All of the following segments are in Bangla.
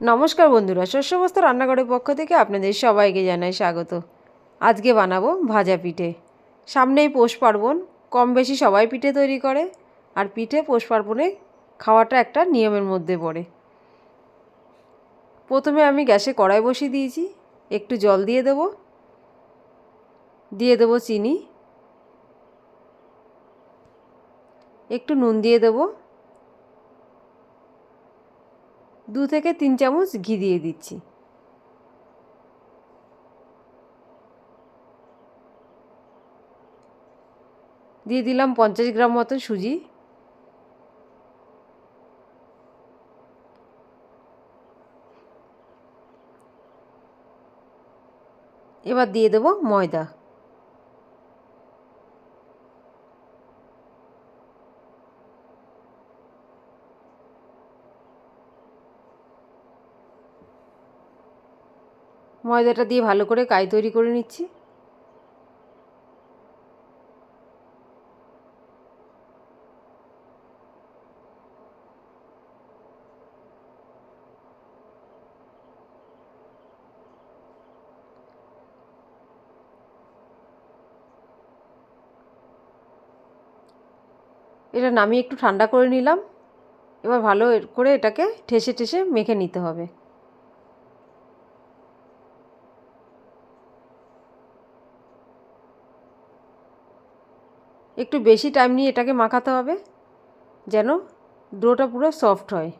নমস্কার বন্ধুরা শস্যবস্ত রান্নাঘরের পক্ষ থেকে আপনাদের সবাইকে জানাই স্বাগত। আজকে বানাবো ভাজা পিঠে। সামনেই পৌষ পার্বণ, কম বেশি সবাই পিঠে তৈরি করে, আর পিঠে পৌষ পার্বণে খাওয়াটা একটা নিয়মের মধ্যে পড়ে। প্রথমে আমি গ্যাসে কড়াই বসিয়ে দিয়েছি, একটু জল দিয়ে দেব। দিয়ে দেবো চিনি। একটু নুন দিয়ে দেবো। দু থেকে তিন চামচ ঘি দিয়ে দিচ্ছি। দিয়ে দিলাম পঞ্চাশ গ্রাম মতো সুজি। এবার দিয়ে দেবো ময়দা। ময়দাটা দিয়ে ভালো করে কাই তৈরি করে নিচ্ছি। এটা নামিয়ে একটু ঠান্ডা করে নিলাম। এবার ভালো করে এটাকে ঠেসে ঠেসে মেখে নিতে হবে। একটু বেশি টাইম নিয়ে এটাকে মাখাতে হবে, যেন ডোটা পুরো সফট হয়।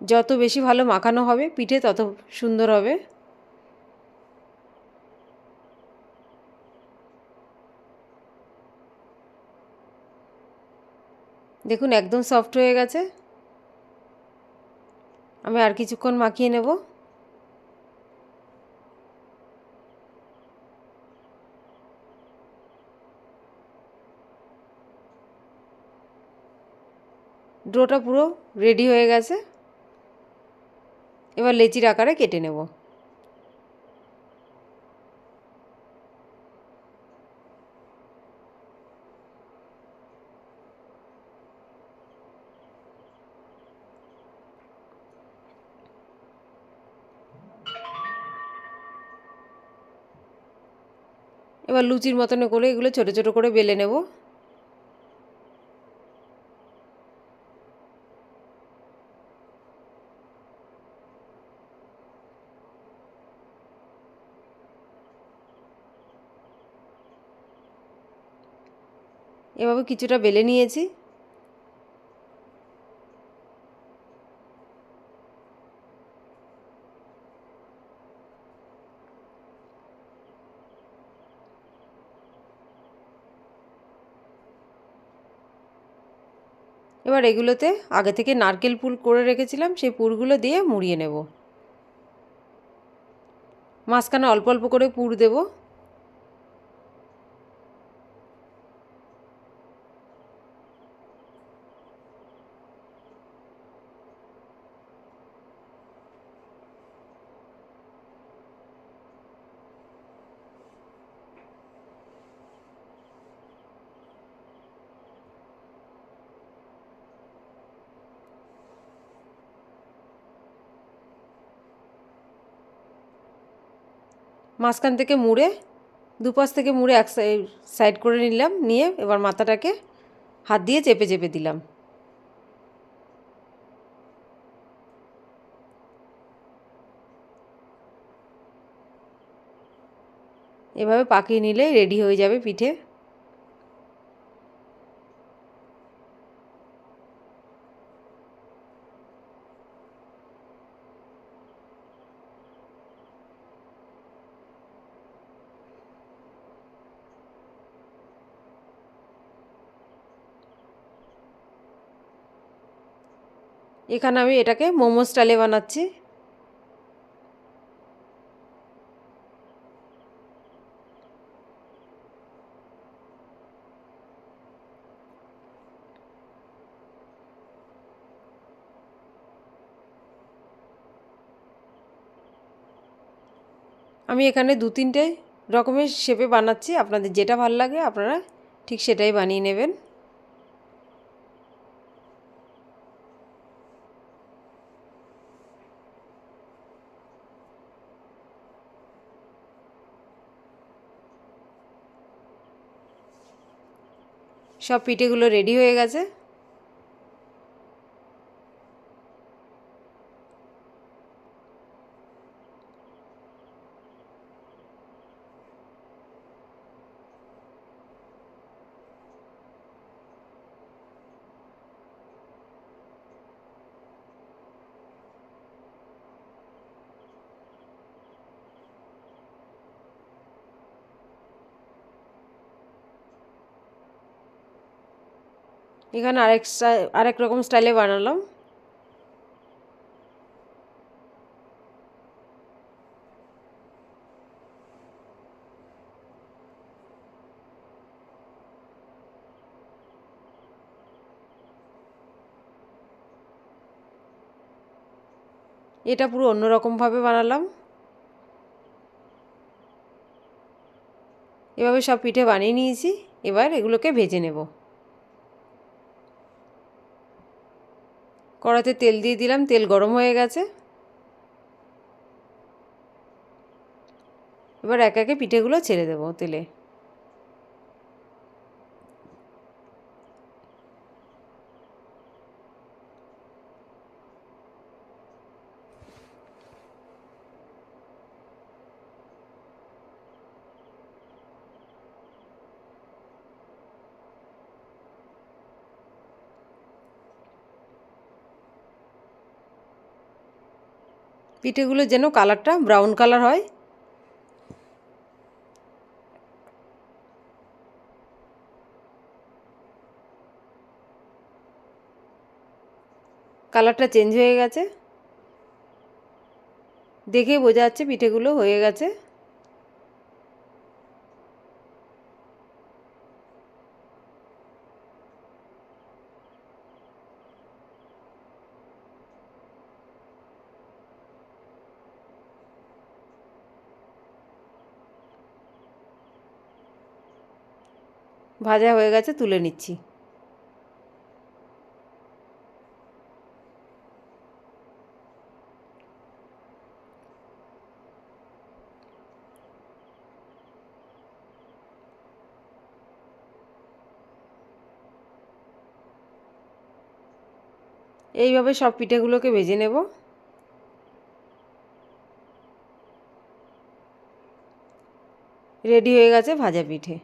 যত বেশি ভালো মাখানো হবে, পিঠে তত সুন্দর হবে। দেখুন, একদম সফট হয়ে গেছে। আমি আর কিছুক্ষণ মাখিয়ে নেব। ডোটা পুরো রেডি হয়ে গেছে। এবার লেচির আকারে কেটে নেব। এবার লুচির মতন করে এগুলো ছোটো ছোটো করে বেলে নেব। এভাবে কিছুটা বেলে নিয়েছি। এবার এগুলোতে আগে থেকে নারকেল পুর করে রেখেছিলাম, সেই পুরগুলো দিয়ে মুড়িয়ে নেব। মাঝখানে অল্প অল্প করে পুর দেব। মাঝখান থেকে মুড়ে, দুপাশ থেকে মুড়ে এক সাইড করে নিলাম, নিয়ে এবার মাথাটাকে হাত দিয়ে চেপে চেপে দিলাম। এভাবে পাকিয়ে নিলে রেডি হয়ে যাবে পিঠে। এখানে আমি এটাকে মোমো স্টাইলে বানাচ্ছি। আমি এখানে দু তিনটে রকমের শেপে বানাচ্ছি। আপনাদের যেটা ভালো লাগে আপনারা ঠিক সেটাই বানিয়ে নেবেন। সব পিঠেগুলো রেডি হয়ে গেছে। এখানে আরেক আরেক রকম স্টাইলে বানালাম। এটা পুরো অন্যরকমভাবে বানালাম। এভাবে সব পিঠে বানিয়ে নিয়েছি। এবার এগুলোকে ভেজে নেব। কড়াতে তেল দিয়ে দিলাম, তেল গরম হয়ে গেছে। এবার এক একে পিঠেগুলো ছেড়ে দেবো তেলে। পিঠেগুলো যেন কালারটা ব্রাউন কালার হয়। কালারটা চেঞ্জ হয়ে গেছে। দেখে বোঝা যাচ্ছে পিঠেগুলো হয়ে গেছে। ভাজা হয়ে গেছে, তুলে নিচ্ছি। এইভাবে সব পিঠেগুলোকে ভেজে নেব। রেডি হয়ে গেছে ভাজা পিঠে।